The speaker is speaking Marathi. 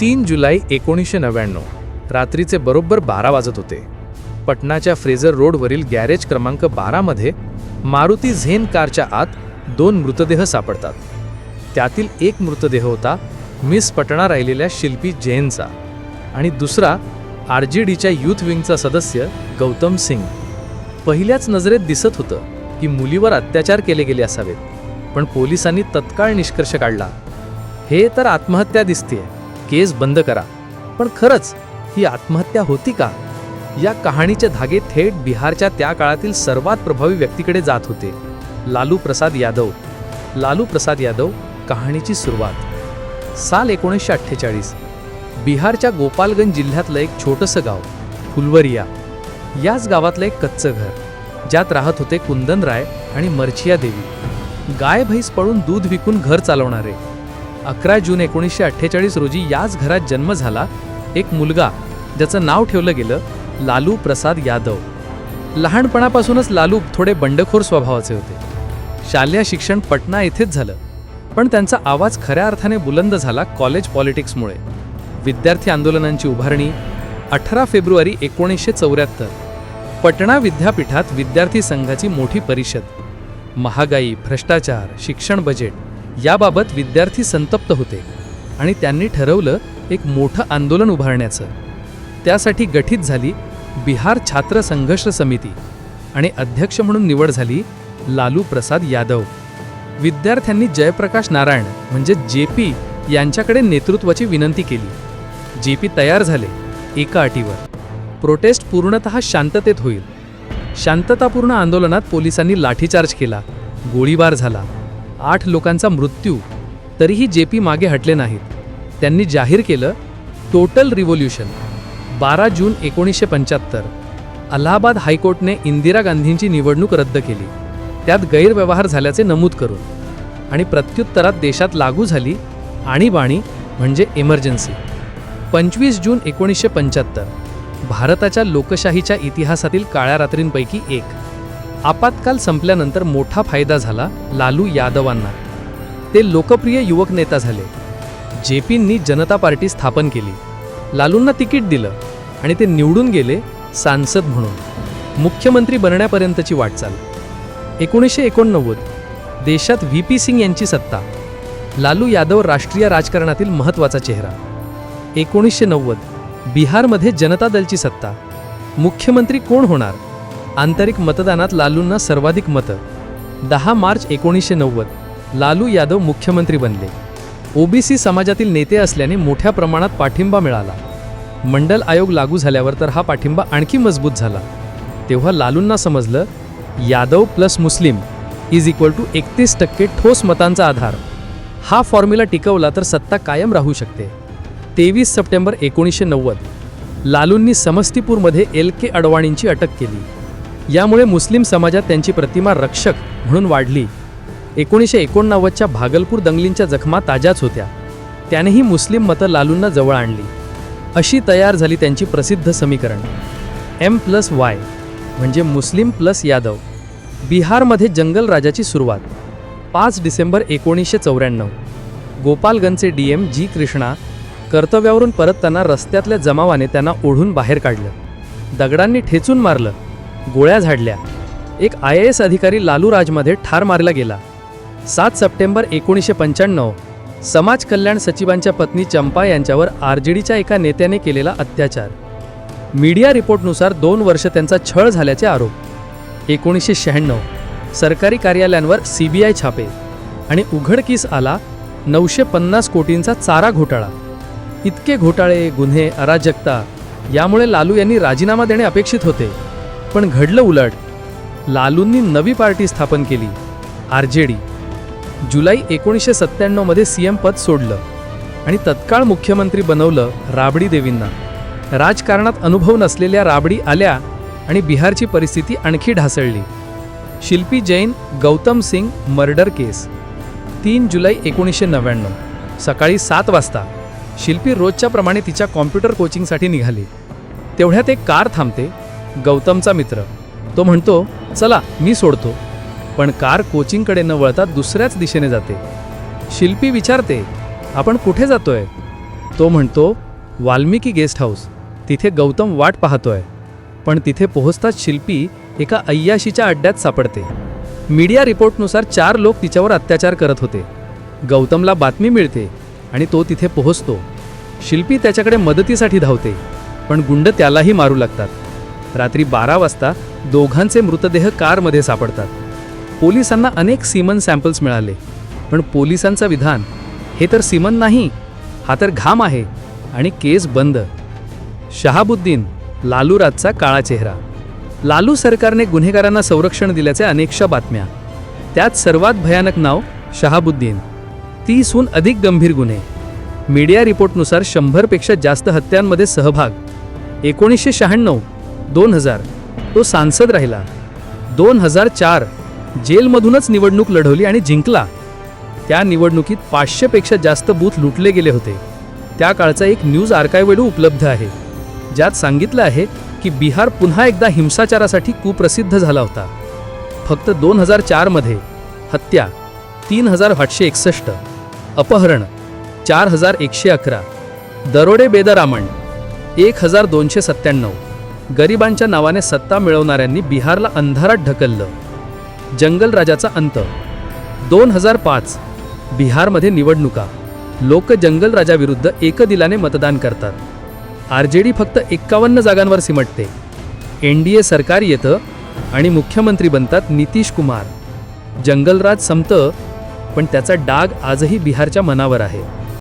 तीन जुलै एकोणीसशे नव्याण्णव. रात्रीचे बरोबर बारा वाजत होते. पटनाच्या फ्रेझर रोडवरील गॅरेज क्रमांक बारामध्ये मारुती झेन कारच्या आत दोन मृतदेह सापडतात. त्यातील एक मृतदेह होता मिस पटणा राहिलेल्या शिल्पी जैनचा आणि दुसरा आर जे डीच्या यूथ विंगचा सदस्य गौतम सिंग. पहिल्याच नजरेत दिसत होतं की मुलीवर अत्याचार केले गेले असावेत पण पोलिसांनी तत्काळ निष्कर्ष काढला. हे तर आत्महत्या दिसतेय. केस बंद करा. पण खरंच ही आत्महत्या होती का? या कहाणीचे धागे थेट बिहारच्या त्या काळातील सर्वात प्रभावी व्यक्तीकडे जात होते लालू प्रसाद यादव. लालू प्रसाद यादव कहाणीची सुरुवात. साल एकोणीसशे अठ्ठेचाळीस. बिहारच्या गोपालगंज जिल्ह्यातलं एक छोटंसं गाव फुलवरिया. याच गावातलं एक कच्चं घर ज्यात राहत होते कुंदन राय आणि मर्चिया देवी गाय म्हैस पळून दूध विकून घर चालवणारे. अकरा जून एकोणीसशे अठ्ठेचाळीस रोजी याच घरात जन्म झाला एक मुलगा ज्याचं नाव ठेवलं गेलं लालू प्रसाद यादव. लहानपणापासूनच लालू थोडे बंडखोर स्वभावाचे होते. शालेय शिक्षण पटना येथेच झालं पण त्यांचा आवाज खऱ्या अर्थाने बुलंद झाला कॉलेज पॉलिटिक्समुळे. विद्यार्थी आंदोलनांची उभारणी अठरा फेब्रुवारी एकोणीसशे चौऱ्याहत्तर. पटणा विद्यापीठात विद्यार्थी संघाची मोठी परिषद. महागाई भ्रष्टाचार शिक्षण बजेट. याबाबत विद्यार्थी संतप्त होते आणि त्यांनी ठरवलं एक मोठं आंदोलन उभारण्याचं. त्यासाठी गठीत झाली बिहार छात्र संघर्ष समिती आणि अध्यक्ष म्हणून निवड झाली लालू प्रसाद यादव. विद्यार्थ्यांनी जयप्रकाश नारायण म्हणजे जे पी यांच्याकडे नेतृत्वाची विनंती केली. जे पी तयार झाले एका अटीवर. प्रोटेस्ट पूर्णतः शांततेत होईल. शांततापूर्ण आंदोलनात पोलिसांनी लाठीचार्ज केला. गोळीबार झाला. आठ लोकांचा मृत्यू तरीही जे पी मागे हटले नाहीत. त्यांनी जाहीर केलं टोटल रिव्होल्युशन बारा जून एकोणीसशे पंच्याहत्तर अलाहाबाद हायकोर्टने इंदिरा गांधींची निवडणूक रद्द केली. त्यात गैरव्यवहार झाल्याचे नमूद करून आणि प्रत्युत्तरात देशात लागू झाली आणीबाणी म्हणजे इमर्जन्सी पंचवीस जून एकोणीसशे पंच्याहत्तर भारताच्या लोकशाहीच्या इतिहासातील काळ्या रात्रींपैकी एक. आपत्काल संपल्यानंतर मोठा फायदा झाला लालू यादवांना. ते लोकप्रिय युवक नेता झाले. जे पींनी जनता पार्टी स्थापन केली. लालूंना तिकीट दिलं आणि ते निवडून गेले सांसद म्हणून. मुख्यमंत्री बनण्यापर्यंतची वाटचाल. एकोणीसशे एकोणनव्वद देशात व्ही पी सिंग यांची सत्ता. लालू यादव राष्ट्रीय राजकारणातील महत्त्वाचा चेहरा. एकोणीसशे नव्वद बिहारमध्ये जनता दलची सत्ता. मुख्यमंत्री कोण होणार? आंतरिक मतदानात लालूंना सर्वाधिक मतं. दहा मार्च एकोणीसशे नव्वद लालू यादव मुख्यमंत्री बनले. ओबीसी समाजातील नेते असल्याने मोठ्या प्रमाणात पाठिंबा मिळाला. मंडल आयोग लागू झाल्यावर तर हा पाठिंबा आणखी मजबूत झाला. तेव्हा लालूंना समजलं Yadav plus Muslim is equal to एकतीस टक्के ठोस मतांचा आधार. हा फॉर्म्युला टिकवला तर सत्ता कायम राहू शकते. तेवीस सप्टेंबर एकोणीसशे नव्वद लालूंनी समस्तीपूरमध्ये एल के अडवाणींची अटक केली. यामुळे मुस्लिम समाजात त्यांची प्रतिमा रक्षक म्हणून वाढली. एकोणीसशे एकोणनव्वदच्या भागलपूर दंगलींच्या जखमा ताज्याच होत्या. त्यानेही मुस्लिम मतं लालूंना जवळ आणली. अशी तयार झाली त्यांची प्रसिद्ध समीकरण. एम प्लस वाय म्हणजे मुस्लिम प्लस यादव. बिहारमध्ये जंगल राजाची सुरुवात. पाच डिसेंबर एकोणीसशे चौऱ्याण्णव. गोपालगंजचे डी एम जी कृष्णा कर्तव्यावरून परतताना रस्त्यातल्या जमावाने त्यांना ओढून बाहेर काढलं. दगडांनी ठेचून मारलं. गोळ्या झाडल्या. एक आय एस अधिकारी लालू राजमध्ये ठार मारला गेला. सात सप्टेंबर एकोणीसशे पंच्याण्णव समाज कल्याण सचिवांच्या पत्नी चंपा यांच्यावर आर जे डीच्या एका नेत्याने केलेला अत्याचार. मीडिया रिपोर्टनुसार दोन वर्ष त्यांचा छळ झाल्याचे आरोप. एकोणीसशे शहाण्णव सरकारी कार्यालयांवर सी बी आय छापे आणि उघडकीस आला नऊशे पन्नास कोटींचा चारा घोटाळा. इतके घोटाळे गुन्हे अराजकता यामुळे लालू यांनी राजीनामा देणे अपेक्षित होते. पण घडलं उलट. लालूंनी नवी पार्टी स्थापन केली. आर जे डी जुलै एकोणीसशे सत्त्याण्णवमध्ये सी एम पद सोडलं आणि तत्काळ मुख्यमंत्री बनवलं राबडी देवींना. राजकारणात अनुभव नसलेल्या राबडी आल्या आणि बिहारची परिस्थिती आणखी ढासळली. Shilpi Jain Gautam Singh murder case. तीन जुलै एकोणीसशे नव्याण्णव. सकाळी सात वाजता. शिल्पी रोजच्याप्रमाणे तिच्या कॉम्प्युटर कोचिंगसाठी निघाली. तेवढ्यात एक कार थांबते. गौतमचा मित्र. तो म्हणतो चला मी सोडतो. पण कार कोचिंगकडे न वळता दुसऱ्याच दिशेने जाते. शिल्पी विचारते आपण कुठे जातोय? तो म्हणतो वाल्मिकी गेस्ट हाऊस. तिथे गौतम वाट पाहतोय. पण तिथे पोहोचताच शिल्पी एका अय्याशीच्या अड्ड्यात सापडते. मीडिया रिपोर्टनुसार चार लोक तिच्यावर अत्याचार करत होते. गौतमला बातमी मिळते आणि तो तिथे पोहोचतो. शिल्पी त्याच्याकडे मदतीसाठी धावते पण गुंड त्यालाही मारू लागतात. रात्री बारा वाजता दोघांचे मृतदेह कारमध्ये सापडतात. पोलिसांना अनेक सीमन सॅम्पल्स मिळाले. पण पोलिसांचं विधान हे तर सीमन नाही हा तर घाम आहे आणि केस बंद. शहाबुद्दीन लालू राजचा काळा चेहरा. लालू सरकारने गुन्हेगारांना संरक्षण दिल्याचे अनेकशा बातम्या. त्यात सर्वात भयानक नाव शहाबुद्दीन. तीसहून अधिक गंभीर गुन्हे. मीडिया रिपोर्टनुसार शंभरपेक्षा जास्त हत्यांमध्ये सहभाग. एकोणीसशे शहाण्णव दोन हजार. तो सांसद राहिला. दोन हजार चार जेलमधूनच निवडणूक लढवली आणि जिंकला. त्या निवडणुकीत पाचशेपेक्षा जास्त बूथ लुटले गेले होते. त्या काळचा एक न्यूज आर्कायवेडू उपलब्ध आहे. ज्यात सांगितलं आहे की बिहार पुन्हा एकदा हिंसाचारासाठी कुप्रसिद्ध झाला होता. फक्त दोन हजार चारमध्ये हत्या तीन हजार आठशे एकसष्ट. अपहरण चार हजार एकशे अकरा. दरोडे बेदरामण एक हजार दोनशे सत्त्याण्णव. गरिबांच्या नावाने सत्ता मिळवणाऱ्यांनी बिहारला अंधारात ढकललं. जंगल राजाचा अंत. दोन हजार पाच. बिहारमध्ये निवडणुका. लोक जंगल राजाविरुद्ध एकदिलाने मतदान करतात. आर जे डी फक्त एक्कावन्न जागांवर सिमटते. एन डी ए सरकार येतं आणि मुख्यमंत्री बनतात नितीश कुमार. जंगलराज संपतं पण त्याचा डाग आजही बिहारच्या मनावर आहे.